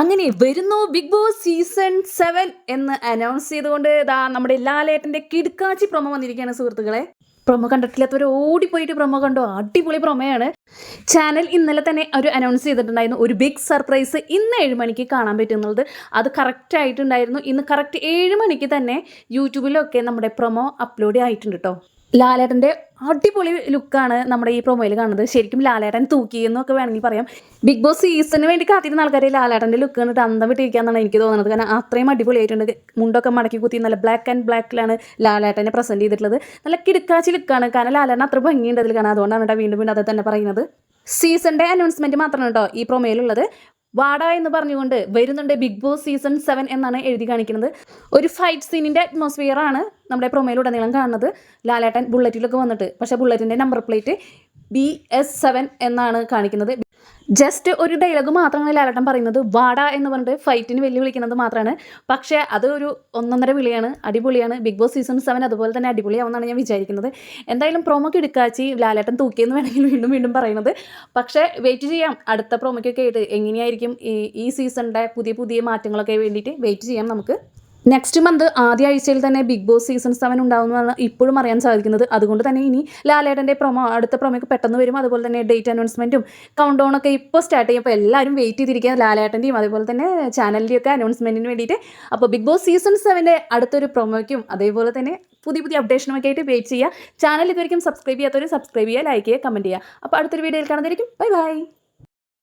അങ്ങനെ വരുന്നു Bigg Boss season seven എന്ന് അനൗൺസ് ചെയ്തുകൊണ്ട് ഇതാ നമ്മുടെ ലാലേട്ടന്റെ കിടുക്കാച്ചി പ്രൊമോ വന്നിരിക്കുകയാണ് സുഹൃത്തുക്കളെ. പ്രൊമോ കണ്ടിട്ടില്ലാത്തവർ ഓടിപ്പോയിട്ട് പ്രൊമോ കണ്ടു. അടിപൊളി പ്രൊമോയാണ് ചാനൽ ഇന്നലെ തന്നെ ഒരു അനൗൺസ് ചെയ്തിട്ടുണ്ടായിരുന്നു ഒരു ബിഗ് സർപ്രൈസ് ഇന്ന് ഏഴ് മണിക്ക് കാണാൻ പറ്റുന്നത്. അത് കറക്റ്റ് ആയിട്ടുണ്ടായിരുന്നു. ഇന്ന് കറക്റ്റ് ഏഴ് മണിക്ക് തന്നെ യൂട്യൂബിലൊക്കെ നമ്മുടെ പ്രൊമോ അപ്ലോഡ് ആയിട്ടുണ്ട് കേട്ടോ ലാലേട്ടന്റെ അടിപൊളി ലുക്കാണ് നമ്മുടെ ഈ പ്രൊമോയിൽ കാണുന്നത്. ശരിക്കും ലാലേട്ടൻ തൂക്കി എന്നൊക്കെ വേണമെങ്കിൽ പറയാം. ബിഗ് ബോസ് സീസണിന് വേണ്ടി കാത്തിരുന്ന ആൾക്കാരെ ലാലേട്ടന്റെ ലുക്ക് കണ്ടിട്ട് അന്തം വിട്ടിരിക്കാന്നാണ് എനിക്ക് തോന്നുന്നത്. കാരണം അത്രയും അടിപൊളിയായിട്ടുണ്ട്. മുണ്ടൊക്കെ മടക്കി കുത്തി നല്ല ബ്ലാക്ക് ആൻഡ് ബ്ലാക്കിലാണ് ലാലേട്ടനെ പ്രസന്റ് ചെയ്തിട്ടുള്ളത്. നല്ല കിടുക്കാച്ചി ലുക്കാണ്. കാരണം ലാലേട്ടൻ അത്ര ഭംഗിയുണ്ട് അതിൽ കാണാം അതുകൊണ്ടാണ് കേട്ടോ വീണ്ടും വീണ്ടും അത് തന്നെ പറയുന്നത്. സീസണിന്റെ അനൗൺസ്മെന്റ് മാത്രമാണ് കേട്ടോ ഈ പ്രൊമോയിലുള്ളത് വാട എന്ന് പറഞ്ഞുകൊണ്ട് വരുന്നുണ്ട് ബിഗ് ബോസ് സീസൺ സെവൻ എന്നാണ് എഴുതി കാണിക്കുന്നത്. ഒരു ഫൈറ്റ് സീനിന്റെ അറ്റ്മോസ്ഫിയർ ആണ് നമ്മുടെ പ്രൊമയിലുടനീളം കാണുന്നത്. ലാലേട്ടൻ ബുള്ളറ്റിലൊക്കെ വന്നിട്ട് പക്ഷേ ബുള്ളറ്റിന്റെ number plate B S seven എന്നാണ് കാണിക്കുന്നത്. ജസ്റ്റ് ഒരു ഡയലോഗ് മാത്രമാണ് ലാലട്ടൻ പറയുന്നത്. വാട എന്ന് പറഞ്ഞിട്ട് ഫൈറ്റിന് വെല്ലു വിളിക്കുന്നത് മാത്രമാണ്. പക്ഷേ അത് ഒരു ഒന്നൊന്നര വിളിയാണ്. അടിപൊളിയാണ്. ബിഗ് ബോസ് സീസൺ സെവൻ അതുപോലെ തന്നെ അടിപൊളിയാവുമെന്നാണ് ഞാൻ വിചാരിക്കുന്നത്. എന്തായാലും പ്രൊമോക്ക് എടുക്കാച്ചി ലാലട്ടൻ തൂക്കിയെന്ന് വേണമെങ്കിൽ വീണ്ടും വീണ്ടും പറയുന്നത് പക്ഷേ വെയിറ്റ് ചെയ്യാം. അടുത്ത പ്രൊമോക്കൊക്കെ ആയിട്ട് എങ്ങനെയായിരിക്കും ഈ ഈ സീസണിന്റെ പുതിയ പുതിയ മാറ്റങ്ങളൊക്കെ വേണ്ടിയിട്ട് വെയിറ്റ് ചെയ്യാം നമുക്ക്. നെക്സ്റ്റ് മന്ത് ആദ്യ ആഴ്ചയിൽ തന്നെ ബിഗ് ബോസ് സീസൺ സെവൻ ഉണ്ടാകുമെന്നാണ് ഇപ്പോഴും അറിയാൻ സാധിക്കുന്നത്. അതുകൊണ്ട് തന്നെ ഇനി ലാലേട്ടന്റെ പ്രൊമോ അടുത്ത പ്രൊമോയ്ക്ക് പെട്ടെന്ന് വരും. അതുപോലെ തന്നെ ഡേറ്റ് അനൗൺസ്മെന്റും കൗണ്ട് ഡൗൺ ഒക്കെ ഇപ്പോൾ സ്റ്റാർട്ട് ചെയ്യും. അപ്പോൾ എല്ലാവരും വെയിറ്റ് ചെയ്തിരിക്കുക ലാലേട്ടന്റെയും അതുപോലെ തന്നെ ചാനലിന്റെയും ഒക്കെ അനൗൺസ്മെന്റിന് വേണ്ടിയിട്ട്. അപ്പോൾ ബിഗ് ബോസ് സീസൺ സെവന്റെ അടുത്തൊരു പ്രൊമോയ്ക്കും അതേപോലെ തന്നെ പുതിയ പുതിയ അപ്ഡേഷനുമൊക്കെ ആയിട്ട് വെയിറ്റ് ചെയ്യുക. ചാനൽ ഇതുവരെയും സബ്സ്ക്രൈബ് ചെയ്യാത്തവർ സബ്സ്ക്രൈബ് ചെയ്യുക ലൈക്ക് ചെയ്യുക കമന്റ് ചെയ്യുക. അപ്പോൾ അടുത്തൊരു വീഡിയോയിൽ കാണുന്നതായിരിക്കും. Bye bye